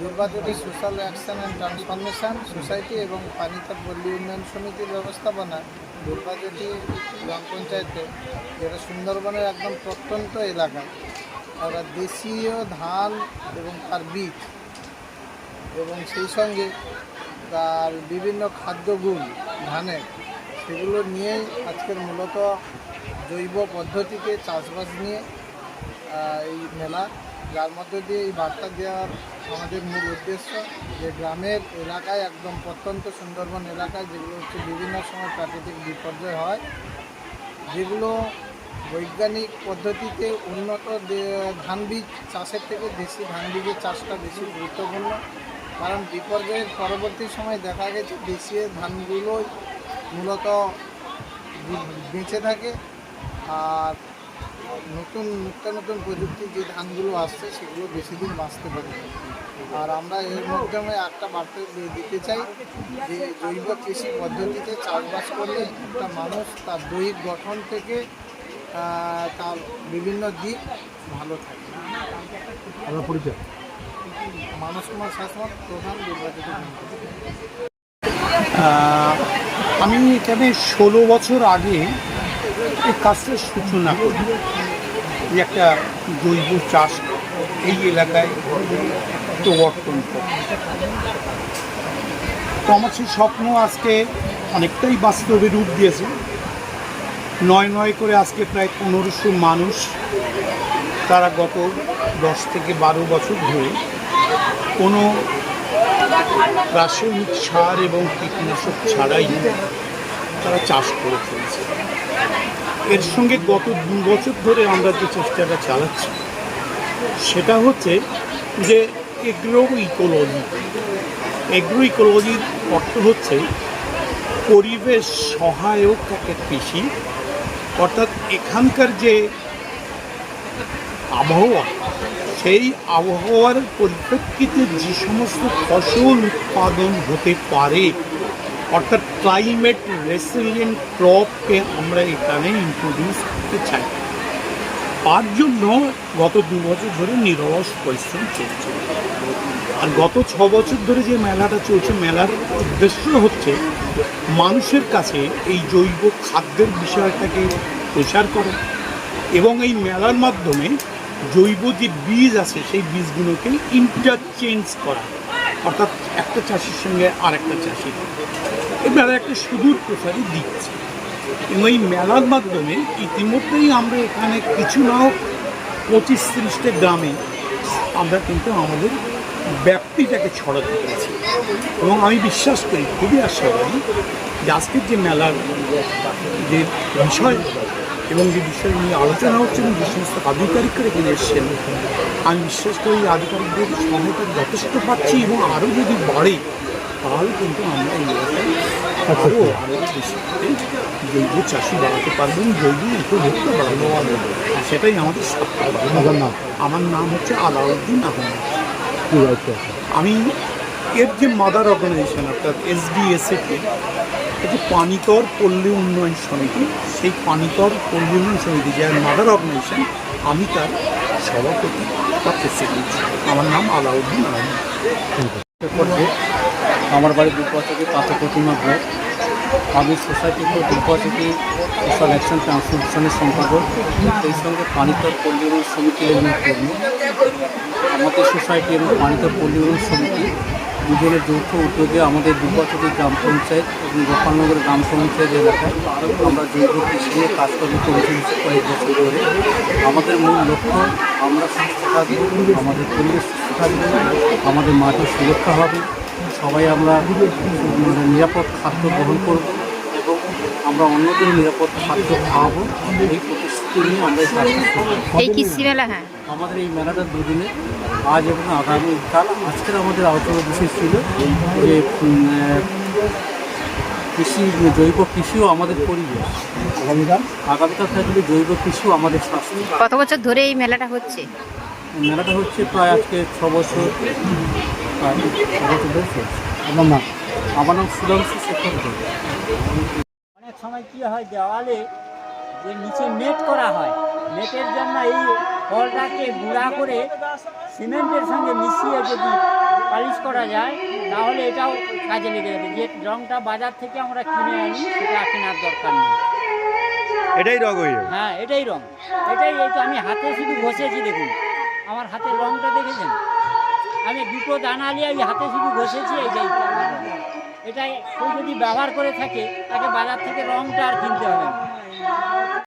Durgachuri social action and transformation society এবং পানিতাপ পল্লী উন্নয়ন সমিতির ব্যবস্থাপনা দুর্গাচুরি গ্রাম পঞ্চায়েতে, যেটা সুন্দরবনের একদম প্রত্যন্ত এলাকা। আমরা দেশীয় ধান এবং তার বীজ এবং সেই সঙ্গে তার বিভিন্ন খাদ্যগুণ ধানের সেগুলো নিয়েই আজকের মূলত জৈব পদ্ধতিতে চাষবাস নিয়ে এই মেলা যার মধ্যে দিয়ে এই বার্তা দেওয়ার আমাদের মূল উদ্দেশ্য যে গ্রামের এলাকায় একদম প্রত্যন্ত সুন্দরবন এলাকায় যেগুলো হচ্ছে বিভিন্ন সময় প্রাকৃতিক বিপর্যয় হয়, যেগুলো বৈজ্ঞানিক পদ্ধতিতে উন্নত ধান বীজ চাষের থেকে দেশি ধান বীজের চাষটা বেশি গুরুত্বপূর্ণ। কারণ বিপর্যয়ের পরবর্তী সময় দেখা গেছে দেশি ধানগুলোই মূলত বেঁচে থাকে। আর নতুন নিত্য নতুন প্রযুক্তির যে ধানগুলো আসছে সেগুলো বেশি দিন বাঁচতে পারে আর আমরা এর মাধ্যমে একটা বার্তা দিতে চাই যে জৈব কৃষি পদ্ধতিতে চাষবাস করলে একটা মানুষ তার দৈহিক গঠন থেকে তার বিভিন্ন দিক ভালো থাকে। আপনার পরিচয়? মানস কুমার শাসমত প্রধান নির্বাচিত আমি এখানে ষোলো বছর আগে এই কাজটার সূচনা করি একটা জৈব চাষ এই এলাকায় প্রবর্তন করি তো আমার সেই স্বপ্ন আজকে অনেকটাই বাস্তবে রূপ দিয়েছে। নয় নয় করে আজকে প্রায় পনেরোশো মানুষ তারা গত দশ থেকে বারো বছর ধরে কোনো রাসায়নিক সার এবং কীটনাশক ছাড়াই তারা চাষ করে চলছে। এর সঙ্গে গত দু বছর ধরে আমরা যে চেষ্টাটা চালাচ্ছি, সেটা হচ্ছে যে এগ্রো ইকোলজি এগ্রো ইকোলজির অর্থ হচ্ছে পরিবেশ সহায়ক একটা কৃষি। অর্থাৎ এখানকার যে আবহাওয়া, সেই আবহাওয়ার পরিপ্রেক্ষিতে যে সমস্ত ফসল উৎপাদন হতে পারে অর্থাৎ ক্লাইমেট রেসিলিয়েন্ট ক্রপকে আমরা এখানে ইন্ট্রোডিউস করতে চাই। তার জন্য গত দু বছর ধরে নিরস পরিশ্রম চলছে। আর গত ছ বছর ধরে যে মেলাটা চলছে, মেলার উদ্দেশ্য হচ্ছে মানুষের কাছে এই জৈব খাদ্যের বিষয়টাকে প্রচার করা এবং এই মেলার মাধ্যমে জৈব যে বীজ আছে, সেই বীজগুলোকে ইন্টারচেঞ্জ করা। অর্থাৎ একটা চাষির সঙ্গে আর একটা চাষির। এই মেলা একটা সুদূর প্রসারী দিচ্ছে। এবং এই মেলার মাধ্যমে ইতিমধ্যেই আমরা এখানে কিছু না হোক পঁচিশ তিরিশটা গ্রামে আমরা কিন্তু আমাদের ব্যাপ্তিটাকে ছড়াতে পেরেছি। এবং আমি বিশ্বাস করি, খুবই আশাবাদী যে আজকের যে মেলার যে বিষয় এবং যে বিষয় নিয়ে আলোচনা হচ্ছে এবং যে সমস্ত আধিকারিকরা এখানে এসছেন আমি বিশ্বাস করি এই আধিকারিকদের সহায়তা যথেষ্ট পাচ্ছি এবং আরও যদি বাড়ে তাহলে কিন্তু আমরা এই এলাকায় আরও আরও বেশি জৈব চাষি বাড়াতে পারব এবং জৈব উপভোক্ত পারব। আর সেটাই আমাদের আমার নাম। হচ্ছে আলাউদ্দিন আহমেদ। আমি এর যে মাদার অর্গানাইজেশন অর্থাৎ এসডিএসএকে এই যে পানিতর পল্লী উন্নয়ন সমিতি, সেই পানিতর পল্লী উন্নয়ন সমিতি, যার মাদার অর্গানাইজেশন আমি তার সভাপতি বা প্রেসিডেন্ট আমার নাম আলাউদ্দিন আহমেদ আমার বাড়ি থেকে পাথর প্রতিমা ঘর। আমি সোসাইটি ফর থেকে সোশ্যাল অ্যাকশন ট্রান্সফরমেশনের সম্পাদক সেই সঙ্গে পানিতর পল্লী উন্নয়ন সমিতির আমাদের সোসাইটি এবং পানিতর পল্লী উন্নয়ন সমিতি দুজনের যৌথ উদ্যোগে আমাদের দুপাশের গ্রাম পঞ্চায়েত এবং গোপালনগর গ্রাম পঞ্চায়েত এলাকায় আমরা জৈব কৃষি নিয়ে কাজকর্ম করেছি কয়েক বছর ধরে। আমাদের মূল লক্ষ্য, আমরা সুস্থ থাকব, আমাদের পরিবেশ সুস্থ থাকবে, আমাদের মাটির সুরক্ষা হবে। সবাই আমরা নিরাপদ খাদ্য গ্রহণ করব। আমরা অন্যদের নিরাপদ খাদ্য খাওয়াবো। এই প্রতিশ্রুতি নিয়ে আমরা এই। কৃষি মেলা হ্যাঁ। আমাদের এই মেলাটা দুদিনে আজ এবং আগামীকাল আজকের আমাদের আলোচনা বিশেষ ছিল যে কৃষি জৈব কৃষিও আমাদের পরিবেশ। আগামীকাল? আগামীকাল থাকবে জৈব কৃষিও আমাদের স্বাস্থ্য। কত বছর ধরে এই মেলাটা হচ্ছে? মেলাটা হচ্ছে প্রায় আজকে ছ বছর প্রায় ছ বছর ধরে। আপনার নাম? আমার নাম সুধাংশু শেখর। সময় কি হয়? দেওয়ালে যে নিচে নেট করা হয় নেটের জন্য এই ফলটাকে গুঁড়া করে সিমেন্টের সঙ্গে মিশিয়ে যদি পালিশ করা যায় তাহলে এটাও কাজে লেগে যাবে। যে রংটা বাজার থেকে আমরা কিনে আনি সেটা কেনার দরকার নেই। এটাই রং হয়ে যাবে। হ্যাঁ এটাই রং। এটাই এই তো আমি হাতে শুধু ঘষেছি দেখুন। আমার হাতের রংটা দেখেছেন? আমি দুটো দানা নিয়ে আমি হাতে শুধু ঘষেছি এইটাই। এটাই যদি ব্যবহার করে থাকে তাকে বাজার থেকে রংটা আর কিনতে হবে না।